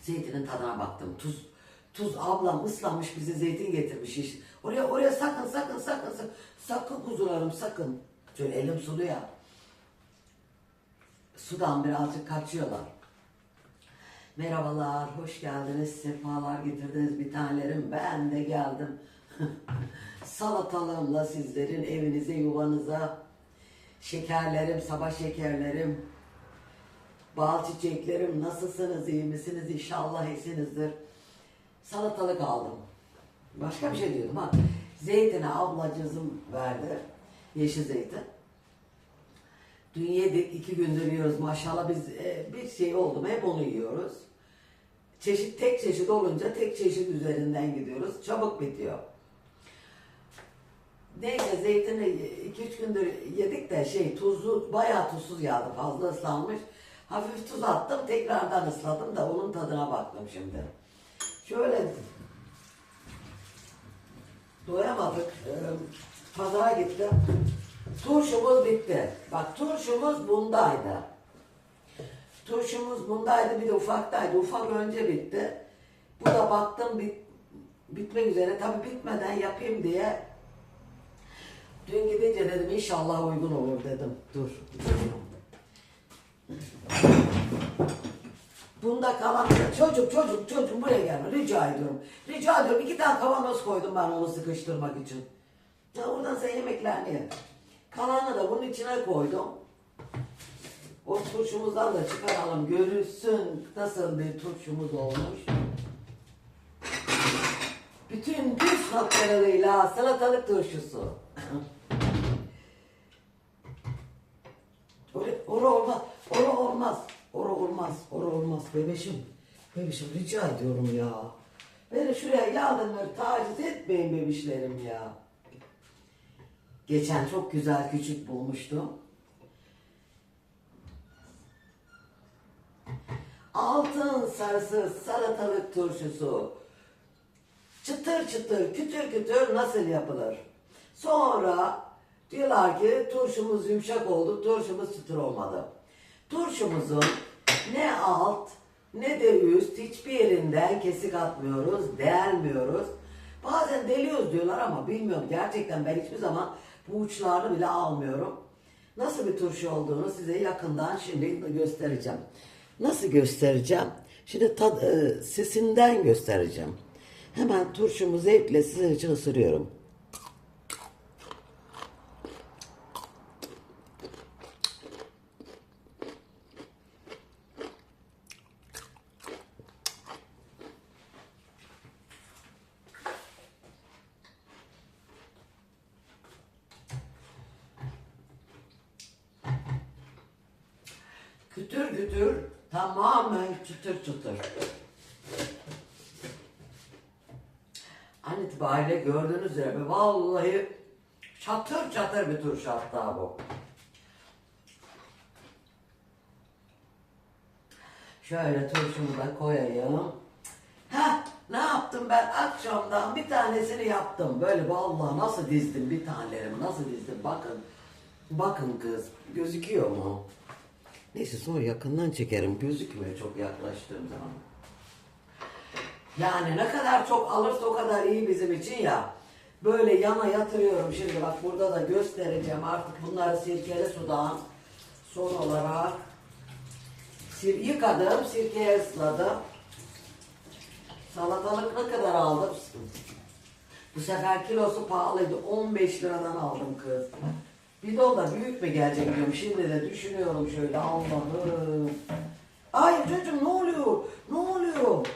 Zeytinin tadına baktım. Tuz tuz ablam ıslanmış bize zeytin getirmiş iş. Oraya oraya sakın sakın sakın sakın, sakın kuzularım sakın. Şöyle elim sulu ya. Sudan birazcık kaçıyorlar. Merhabalar, hoş geldiniz, sefalar getirdiniz bir tanelerim. Ben de geldim. Salatalığımla sizlerin evinize, yuvanıza, şekerlerim, sabah şekerlerim, bal çiçeklerim, nasılsınız, iyi misiniz? İnşallah iyisinizdir. Salatalık aldım. Başka bir şey diyordum ha. Zeytini ablacığım verdi. Yeşil zeytin. Dün yedik, iki gündür yiyoruz maşallah biz e, bir şey oldu mu hep onu yiyoruz. Çeşit tek çeşit olunca tek çeşit üzerinden gidiyoruz. Çabuk bitiyor. Neyse zeytini 2-3 gündür yedik de şey tuzlu bayağı tuzsuz geldi fazla ıslanmış. Hafif tuz attım tekrardan ısladım da onun tadına baktım şimdi. Şöyle doyamadık. Ee, pazara gittim. Turşumuz bitti. Bak turşumuz bundaydı. Turşumuz bundaydı bir de ufaktaydı. Ufak önce bitti. Bu da baktım bit, bitmek üzere. Tabii bitmeden yapayım diye dün gidince dedim inşallah uygun olur dedim. Dur. Bunda kalan çocuk çocuk çocuk buraya gelme rica ediyorum. Rica ediyorum iki tane kavanoz koydum ben onu sıkıştırmak için. Ya oradan sen yemeklerini ye. Kalanı da bunun içine koydum. O turşumuzdan da çıkaralım görürsün nasıl bir turşumuz olmuş. Bütün püf noktalarıyla salatalık turşusu. Oraya, oraya olmaz, oraya olmaz, oraya olmaz, oraya olmaz bebeşim. Bebeşim rica ediyorum ya. Beni şuraya yardımları taciz etmeyin bebişlerim ya. Geçen çok güzel küçük bulmuştum. Altın sarısı salatalık turşusu. Çıtır çıtır, kütür kütür nasıl yapılır? Sonra diyorlar ki turşumuz yumuşak oldu, turşumuz çıtır olmadı. Turşumuzun ne alt ne de üst hiçbir yerinden kesik atmıyoruz, delmiyoruz. Bazen deliyoruz diyorlar ama bilmiyorum. Gerçekten ben hiçbir zaman bu uçlarını bile almıyorum. Nasıl bir turşu olduğunu size yakından şimdi göstereceğim. Nasıl göstereceğim? Şimdi tad, e, sesinden göstereceğim. Hemen turşumu zevkle sizin için ısırıyorum. Kütür kütür tamamen çıtır çıtır. An itibariyle gördüğünüz üzere vallahi çatır çatır bir turşu hatta bu. Şöyle turşumu da koyayım. Ha ne yaptım ben akşamdan bir tanesini yaptım. Böyle vallahi nasıl dizdim bir tanelerimi nasıl dizdim bakın. Bakın kız gözüküyor mu? Neyse sonra yakından çekerim. Gözükmüyor çok yaklaştığım zaman. Yani ne kadar çok alırsa o kadar iyi bizim için ya. Böyle yana yatırıyorum şimdi bak burada da göstereceğim artık bunları sirkeli sudan son olarak sir yıkadım sirkeye ısladım. Salatalık ne kadar aldım? Bu sefer kilosu pahalıydı. 15 liradan aldım kız. Bidon da büyük mü gelecek diyorum. Şimdi de düşünüyorum şöyle Allah'ım. Ay çocuğum ne oluyor? Ne oluyor?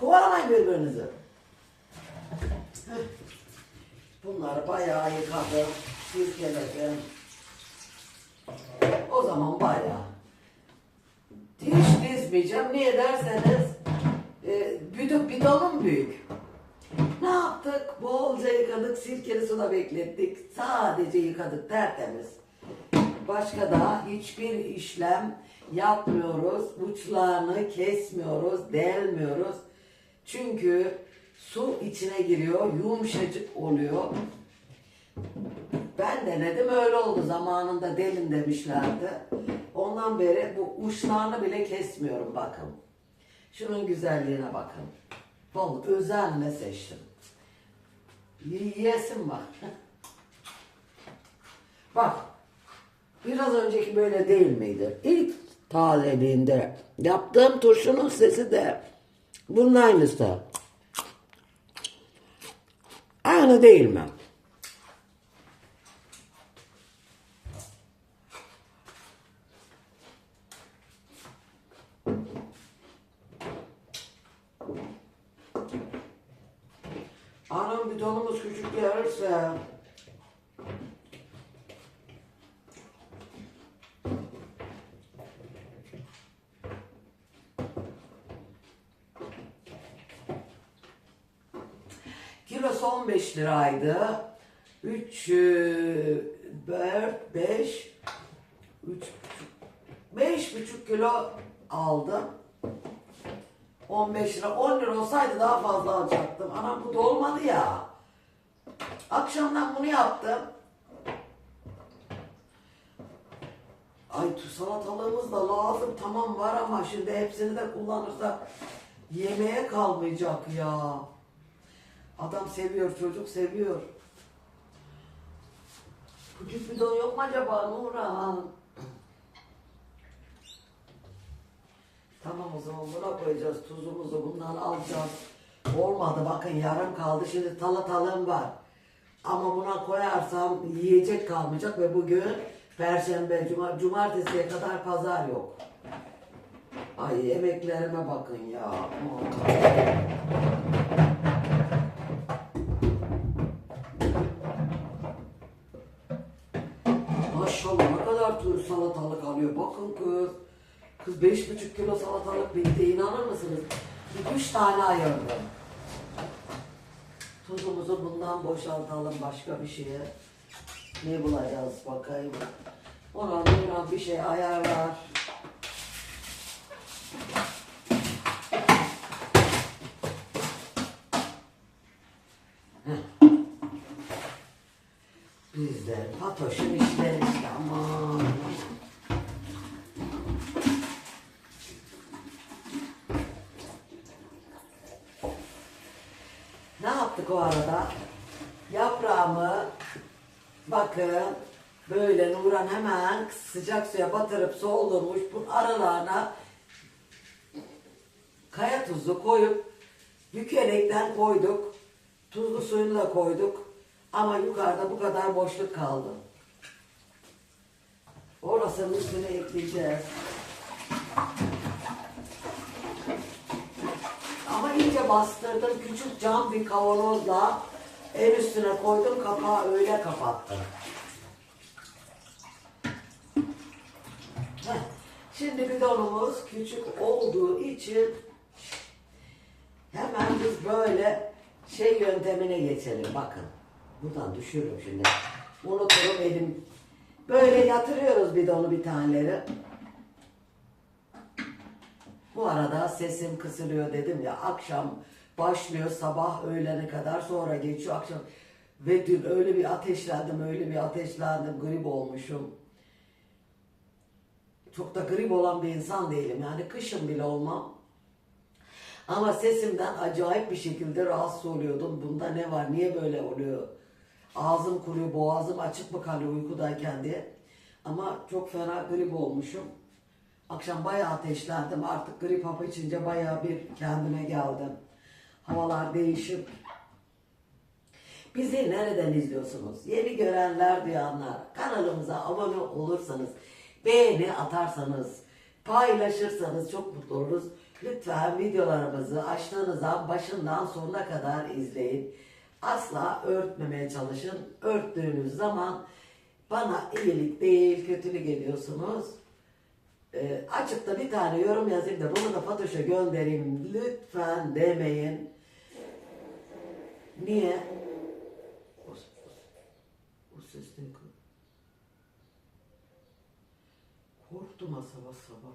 Kovalamayın birbirinizi. Bunları bayağı yıkadım. Sirkeledim. O zaman bayağı. Hiç dizmeyeceğim. Niye derseniz e, bidon, bidonum büyük. Ne yaptık? Bolca yıkadık, sirkeli suda beklettik. Sadece yıkadık tertemiz. Başka da hiçbir işlem yapmıyoruz. Uçlarını kesmiyoruz, delmiyoruz. Çünkü su içine giriyor, yumuşacık oluyor. Ben denedim öyle oldu zamanında delin demişlerdi. Ondan beri bu uçlarını bile kesmiyorum bakın. Şunun güzelliğine bakın. Vallahi özenle seçtim. Yiyesim var. Bak. Biraz önceki böyle değil miydi? İlk tazeliğinde yaptığım turşunun sesi de bunun aynısı. Aynı değil mi? Anam bir tonumuz küçük gelirse Kilosu 15 liraydı. 3, 4, 5, 3, 5 buçuk kilo aldım. 15 lira. 10 lira olsaydı daha fazla alacaktım. Anam bu da olmadı ya. Akşamdan bunu yaptım. Ay tu salatalığımız da lazım. Tamam var ama şimdi hepsini de kullanırsak yemeğe kalmayacak ya. Adam seviyor, çocuk seviyor. Küçük bidon yok mu acaba Nurhan? Tamam o zaman buna koyacağız tuzumuzu bundan alacağız. Olmadı bakın yarım kaldı şimdi salatalığım var. Ama buna koyarsam yiyecek kalmayacak ve bugün Perşembe, Cuma, Cumartesiye kadar pazar yok. Ay emeklerime bakın ya. Aman. Salatalık alıyor. Bakın kız. Kız beş buçuk kilo salatalık bitti. inanır mısınız? Bir üç tane ayırdım. Tuzumuzu bundan boşaltalım başka bir şeye. Ne bulacağız bakayım. Ona Nurhan bir şey ayarlar. Heh. Biz de Fatoş'un işte aman. Ne yaptık o arada? Yaprağımı bakın böyle Nuran hemen sıcak suya batırıp soldurmuş bunun aralarına kaya tuzu koyup bükerekten koyduk. Tuzlu suyunu da koyduk. Ama yukarıda bu kadar boşluk kaldı. Orasının üstüne ekleyeceğiz. Ama iyice bastırdım. Küçük cam bir kavanozla en üstüne koydum. Kapağı öyle kapattım. Heh. Şimdi bidonumuz küçük olduğu için hemen biz böyle şey yöntemine geçelim. Bakın. Buradan düşürürüm şimdi. Unuturum elim. Böyle yatırıyoruz bidonu bir taneleri. Bu arada sesim kısılıyor dedim ya akşam başlıyor sabah öğlene kadar sonra geçiyor akşam ve dün öyle bir ateşlendim öyle bir ateşlendim grip olmuşum. Çok da grip olan bir insan değilim yani kışın bile olmam. Ama sesimden acayip bir şekilde rahatsız oluyordum. Bunda ne var niye böyle oluyor? Ağzım kuruyor boğazım açık mı kalıyor uykudayken diye. Ama çok fena grip olmuşum. Akşam bayağı ateşlendim. Artık grip hapı içince bayağı bir kendime geldim. Havalar değişip. Bizi nereden izliyorsunuz? Yeni görenler, duyanlar. Kanalımıza abone olursanız, beğeni atarsanız, paylaşırsanız çok mutlu oluruz. Lütfen videolarımızı açtığınız an başından sonuna kadar izleyin. Asla örtmemeye çalışın. Örttüğünüz zaman bana iyilik değil kötülük ediyorsunuz. Ee, açıp bir tane yorum yazayım da bunu da Fatoş'a göndereyim. Lütfen demeyin. Niye? O, o ses ne? Korktum ha sabah sabah.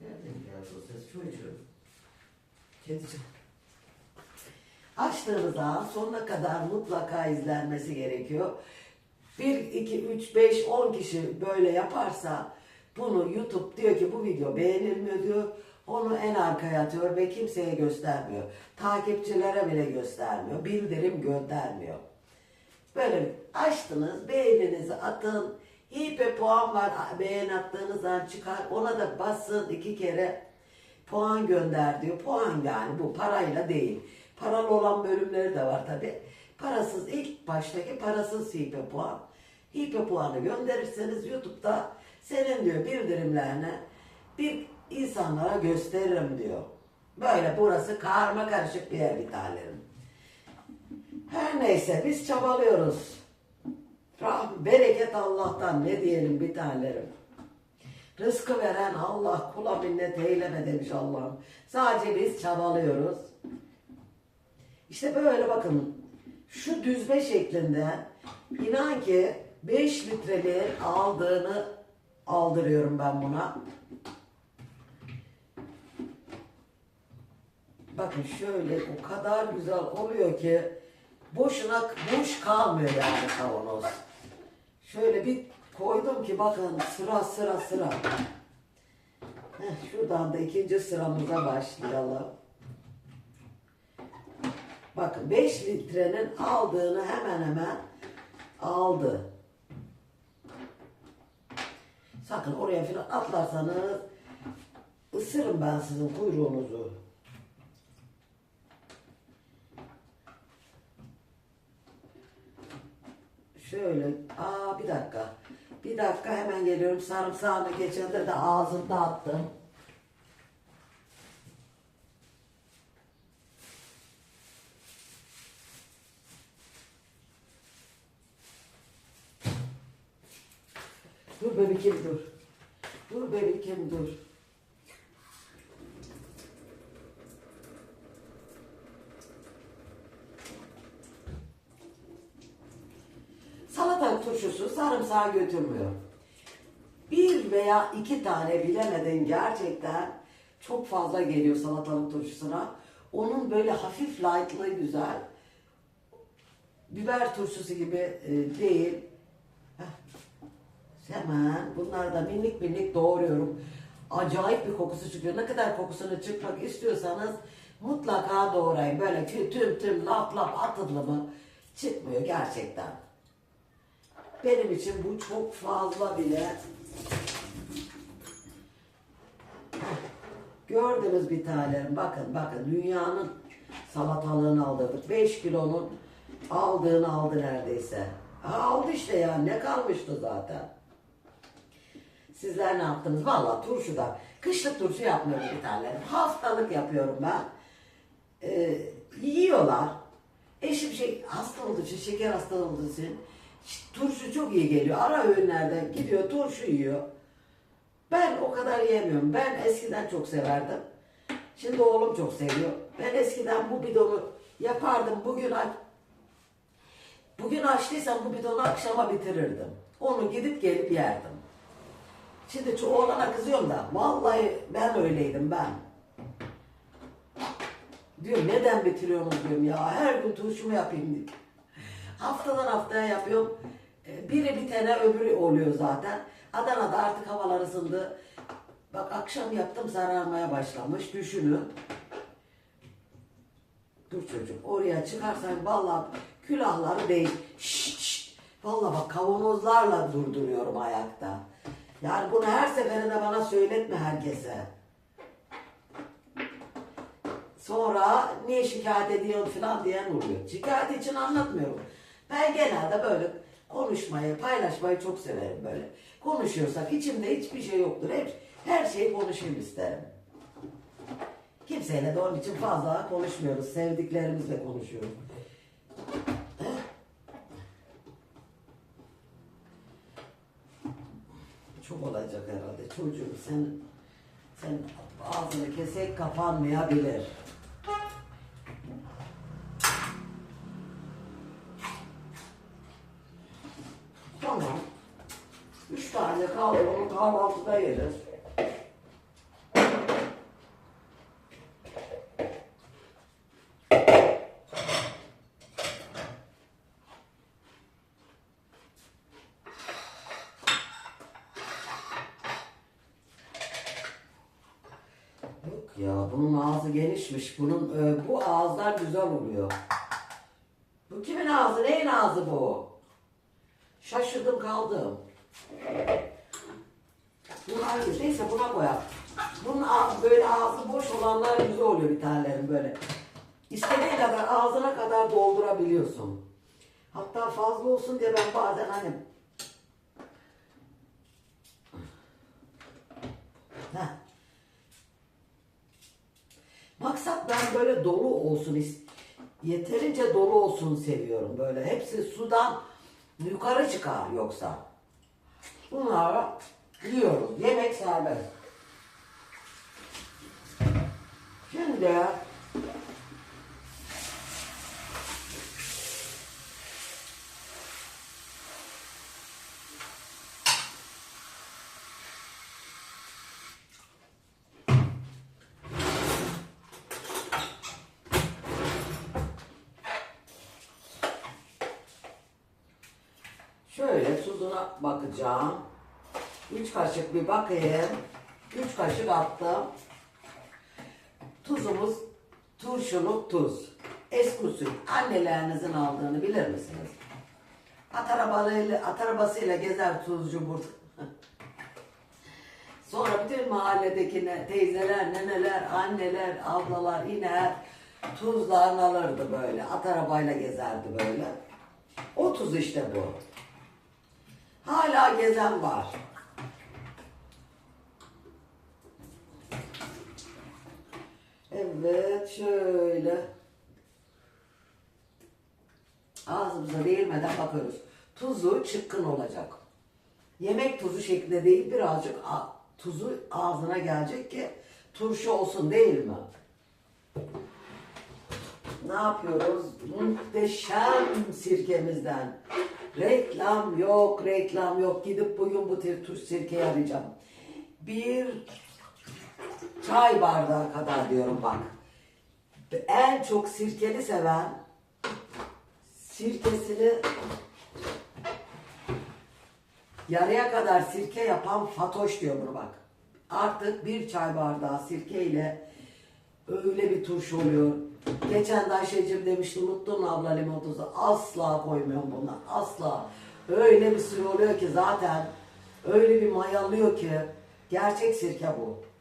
Nereden geldi o ses çocuğum? Kedicim. Açtığınız zaman sonuna kadar mutlaka izlenmesi gerekiyor. 1, 2, 3, 5, 10 kişi böyle yaparsa bunu YouTube diyor ki bu video beğenilmiyor diyor. Onu en arkaya atıyor ve kimseye göstermiyor. Takipçilere bile göstermiyor. Bildirim göndermiyor. Böyle açtınız, beğeninizi atın. İyi puan var, beğen attığınız zaman çıkar. Ona da basın iki kere puan gönder diyor. Puan yani bu parayla değil. Paralı olan bölümleri de var tabi. Parasız ilk baştaki parasız hipe puan. Hipe puanı gönderirseniz YouTube'da senin diyor bildirimlerini bir insanlara gösteririm diyor. Böyle burası karma karışık bir yer tanem. Her neyse biz çabalıyoruz. Rahm, bereket Allah'tan ne diyelim bir tanelerim. Rızkı veren Allah kula minnet eyleme demiş Allah'ım. Sadece biz çabalıyoruz. İşte böyle bakın şu düzme şeklinde inan ki 5 litreliğin aldığını aldırıyorum ben buna. Bakın şöyle o kadar güzel oluyor ki boşuna boş kalmıyor yani kavanoz. Şöyle bir koydum ki bakın sıra sıra sıra. Heh, şuradan da ikinci sıramıza başlayalım. Bakın 5 litrenin aldığını hemen hemen aldı. Sakın oraya falan atlarsanız ısırın ben sizin kuyruğunuzu. Şöyle, aa bir dakika. Bir dakika hemen geliyorum. Sarımsağını geçenlerde de ağzımda attım. Dur bebekim dur. Dur bebekim dur. Salatalık turşusu sarımsağı götürmüyor. Bir veya iki tane bilemedin gerçekten çok fazla geliyor salatalık turşusuna. Onun böyle hafif lightlığı güzel. Biber turşusu gibi e, değil. Heh. Hemen bunları da minik minik doğruyorum. Acayip bir kokusu çıkıyor. Ne kadar kokusunu çıkmak istiyorsanız mutlaka doğrayın. Böyle tüm tüm, lap lap atıldı mı çıkmıyor gerçekten. Benim için bu çok fazla bile. Gördünüz bir tanelerim. Bakın bakın dünyanın salatalığını aldırdık. 5 kilonun aldığını aldı neredeyse. Ha, aldı işte ya ne kalmıştı zaten. Sizler ne yaptınız? Valla turşuda. Kışlık turşu yapmıyorum bir tane. Haftalık yapıyorum ben. Ee, yiyorlar. Eşim şey, hasta olduğu için, şeker hastalığı olduğu için turşu çok iyi geliyor. Ara öğünlerde gidiyor turşu yiyor. Ben o kadar yiyemiyorum. Ben eskiden çok severdim. Şimdi oğlum çok seviyor. Ben eskiden bu bidonu yapardım. Bugün aç, bugün açtıysam bu bidonu akşama bitirirdim. Onu gidip gelip yerdim. Şimdi şu oğlana kızıyorum da vallahi ben öyleydim ben. Diyor neden bitiriyorsunuz diyorum ya her gün turşumu yapayım diye. Haftadan haftaya yapıyorum. Ee, Biri bitene öbürü oluyor zaten. Adana'da artık havalar ısındı. Bak akşam yaptım sararmaya başlamış. Düşünün. Dur çocuğum oraya çıkarsan vallahi külahları değil. Şşt, şşt. Vallahi bak kavanozlarla durduruyorum ayakta. Yani bunu her seferinde bana söyletme herkese. Sonra niye şikayet ediyorsun falan diyen oluyor. Şikayet için anlatmıyorum. Ben genelde böyle konuşmayı, paylaşmayı çok severim böyle. Konuşuyorsak içimde hiçbir şey yoktur. Hep her şeyi konuşayım isterim. Kimseyle de onun için fazla konuşmuyoruz. Sevdiklerimizle konuşuyoruz. Çok olacak herhalde. Çocuğum sen sen ağzını kesek kapanmayabilir. ayırır. Ya bunun ağzı genişmiş. Bunun e, bu ağızlar güzel oluyor. Bu kimin ağzı? Neyin ağzı bu? Şaşırdım kaldım. Bunu? Neyse buna koyalım. Bunun ağ- böyle ağzı boş olanlar güzel oluyor bir tanelerin böyle. İstediğin kadar ağzına kadar doldurabiliyorsun. Hatta fazla olsun diye ben bazen hani Heh. Maksat ben böyle dolu olsun yeterince dolu olsun seviyorum böyle. Hepsi sudan yukarı çıkar yoksa. Bunları yiyorum. Yemek serbest. Şimdi şöyle tuzuna bakacağım. Üç kaşık bir bakayım. Üç kaşık attım. Tuzumuz turşuluk tuz. Eski usul annelerinizin aldığını bilir misiniz? At arabayla, at arabasıyla gezer tuzcu burada. Sonra bütün mahalledeki teyzeler, neneler, anneler, ablalar iner. Tuzlarını alırdı böyle. At arabayla gezerdi böyle. O tuz işte bu. Hala gezen var. Evet şöyle. Ağzımıza değirmeden bakıyoruz. Tuzu çıkkın olacak. Yemek tuzu şeklinde değil birazcık tuzu ağzına gelecek ki turşu olsun değil mi? Ne yapıyoruz? Muhteşem sirkemizden. Reklam yok, reklam yok. Gidip bugün bu tür tuş sirkeyi arayacağım. Bir çay bardağı kadar diyorum bak. En çok sirkeli seven sirkesini yarıya kadar sirke yapan Fatoş diyor bak. Artık bir çay bardağı sirkeyle öyle bir turşu oluyor. Geçen de Ayşe'cim demişti unuttun abla limon tuzu. Asla koymuyorum buna. Asla. Öyle bir sürü oluyor ki zaten öyle bir mayalıyor ki gerçek sirke bu.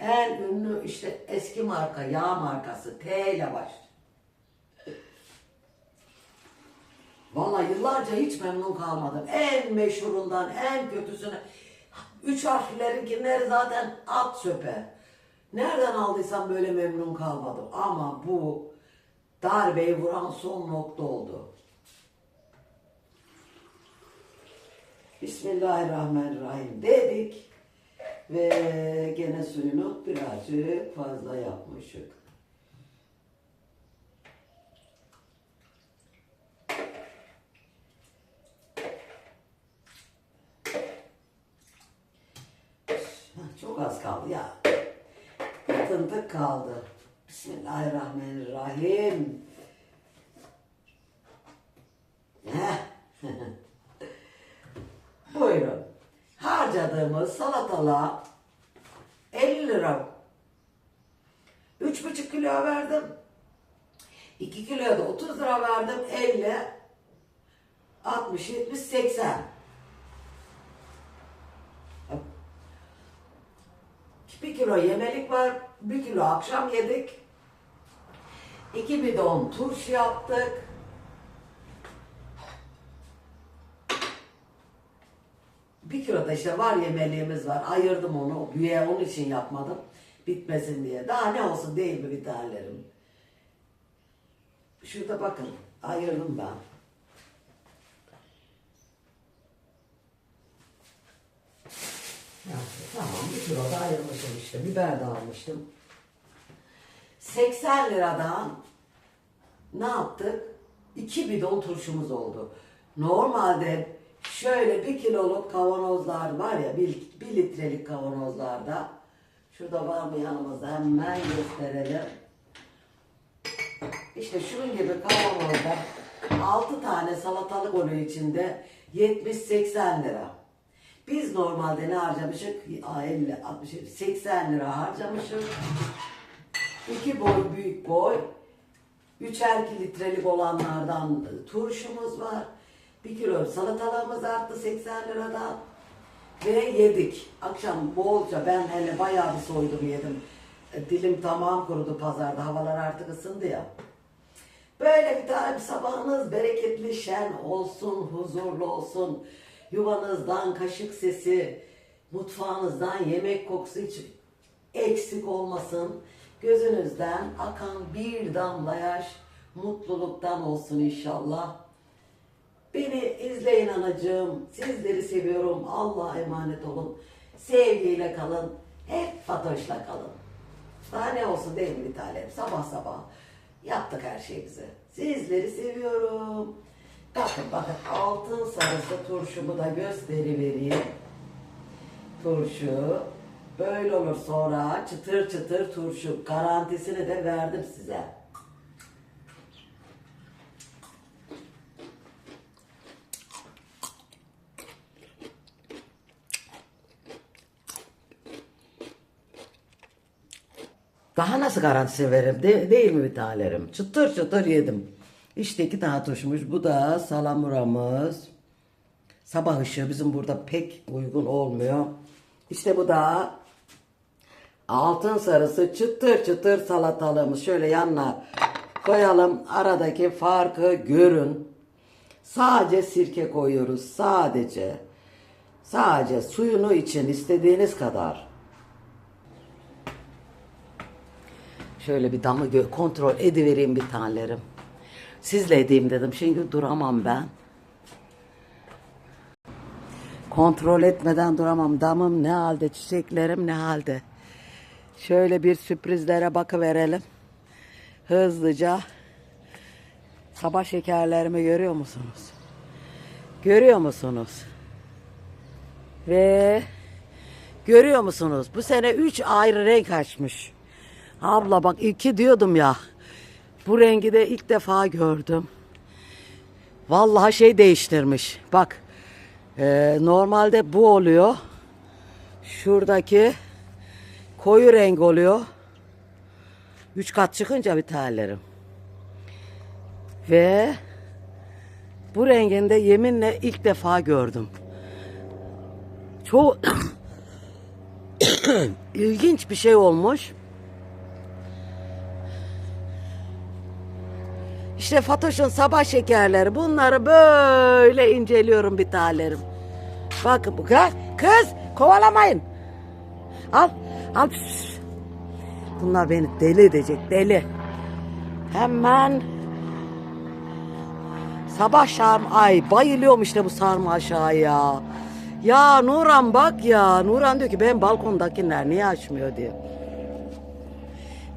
En ünlü işte eski marka yağ markası T ile başlıyor. Vallahi yıllarca hiç memnun kalmadım. En meşhurundan en kötüsüne. Üç harflerinkileri zaten at söpe. Nereden aldıysam böyle memnun kalmadım. Ama bu darbeyi vuran son nokta oldu. Bismillahirrahmanirrahim dedik. Ve gene suyunu birazcık fazla yapmışık. Hah, Çok az kaldı ya. Tıntık kaldı. Bismillahirrahmanirrahim. Heh. Harcadığımız salatalığa 50 lira. 3,5 kilo verdim. 2 kiloya da 30 lira verdim. 50, 60, 70, 80. Bir kilo yemelik var. Bir kilo akşam yedik. İki bidon turşu yaptık. Bir kilo da işte var yemeliğimiz var. Ayırdım onu. Büyüğe onun için yapmadım. Bitmesin diye. Daha ne olsun değil mi bir tanelerim? Şurada bakın. Ayırdım ben. Tamam bir kilo da ayırmışım işte. Biber de almıştım. 80 liradan ne yaptık? 2 bidon turşumuz oldu. Normalde şöyle bir kiloluk kavanozlar var ya, bir, bir litrelik kavanozlarda. Şurada var mı yanımızda hemen gösterelim. İşte şunun gibi kavanozda 6 tane salatalık oluyor içinde 70-80 lira. Biz normalde ne harcamışık? Aa, 50, 60, 80 lira harcamışık. İki boy büyük boy. Üçer litrelik olanlardan turşumuz var. Bir kilo salatalığımız arttı 80 liradan. Ve yedik. Akşam bolca ben hele bayağı bir soydum yedim. E, Dilim tamam kurudu pazarda. Havalar artık ısındı ya. Böyle bir tane bir sabahınız bereketli, şen olsun, huzurlu olsun. Yuvanızdan kaşık sesi, mutfağınızdan yemek kokusu hiç eksik olmasın. Gözünüzden akan bir damla yaş mutluluktan olsun inşallah. Beni izleyin anacığım. Sizleri seviyorum. Allah'a emanet olun. Sevgiyle kalın. Hep Fatoş'la kalın. Daha ne olsun değil mi bir tanem? Sabah sabah yaptık her şeyimizi. Sizleri seviyorum. Bakın bakın altın sarısı turşumu da gösterivereyim. Turşu. Böyle olur sonra çıtır çıtır turşu. Garantisini de verdim size. Daha nasıl garantisi veririm de- değil mi tanelerim? Çıtır çıtır yedim. İşte iki tane turşumuş. Bu da salamuramız. Sabah ışığı bizim burada pek uygun olmuyor. İşte bu da altın sarısı çıtır çıtır salatalığımız. Şöyle yanına koyalım. Aradaki farkı görün. Sadece sirke koyuyoruz. Sadece. Sadece suyunu için istediğiniz kadar. Şöyle bir damı gö- kontrol edivereyim bir tanelerim. Sizle edeyim dedim. Şimdi duramam ben. Kontrol etmeden duramam. Damım ne halde, çiçeklerim ne halde. Şöyle bir sürprizlere bakıverelim. Hızlıca. Sabah şekerlerimi görüyor musunuz? Görüyor musunuz? Ve görüyor musunuz? Bu sene üç ayrı renk açmış. Abla bak iki diyordum ya. Bu rengi de ilk defa gördüm. Vallahi şey değiştirmiş. Bak e, normalde bu oluyor. Şuradaki koyu renk oluyor. Üç kat çıkınca bir tanelerim. Ve bu renginde yeminle ilk defa gördüm. Çok ilginç bir şey olmuş. İşte Fatoş'un sabah şekerleri. Bunları böyle inceliyorum bir tanelerim. Bakın bu kız, kız kovalamayın. Al, al. Bunlar beni deli edecek, deli. Hemen sabah şarm ay bayılıyorum işte bu sarma aşağı ya. Ya Nuran bak ya. Nuran diyor ki ben balkondakiler niye açmıyor diyor.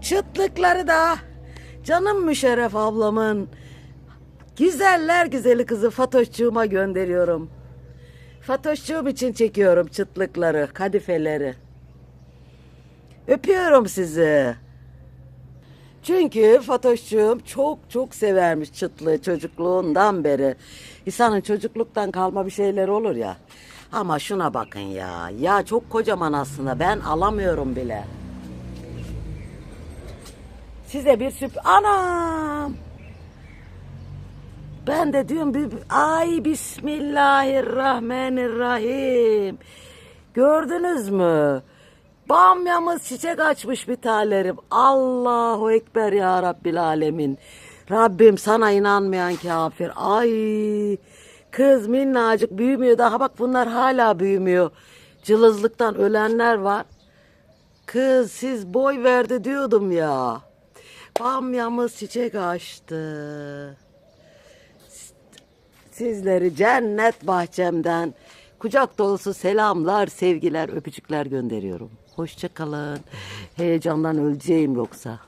Çıtlıkları da canım Müşerref ablamın güzeller güzeli kızı Fatoşçuğuma gönderiyorum. Fatoşçuğum için çekiyorum çıtlıkları, kadifeleri. Öpüyorum sizi. Çünkü Fatoşçuğum çok çok severmiş çıtlığı çocukluğundan beri. İnsanın çocukluktan kalma bir şeyler olur ya. Ama şuna bakın ya. Ya çok kocaman aslında. Ben alamıyorum bile. Size bir sürp... Anam! Ben de diyorum bir... Ay Bismillahirrahmanirrahim. Gördünüz mü? Bamyamız çiçek açmış bir talerim. Allahu Ekber ya Rabbil Alemin. Rabbim sana inanmayan kafir. Ay kız minnacık büyümüyor. Daha bak bunlar hala büyümüyor. Cılızlıktan ölenler var. Kız siz boy verdi diyordum ya. Bamyamız çiçek açtı. Sizleri cennet bahçemden kucak dolusu selamlar, sevgiler, öpücükler gönderiyorum. Hoşça kalın. Heyecandan öleceğim yoksa.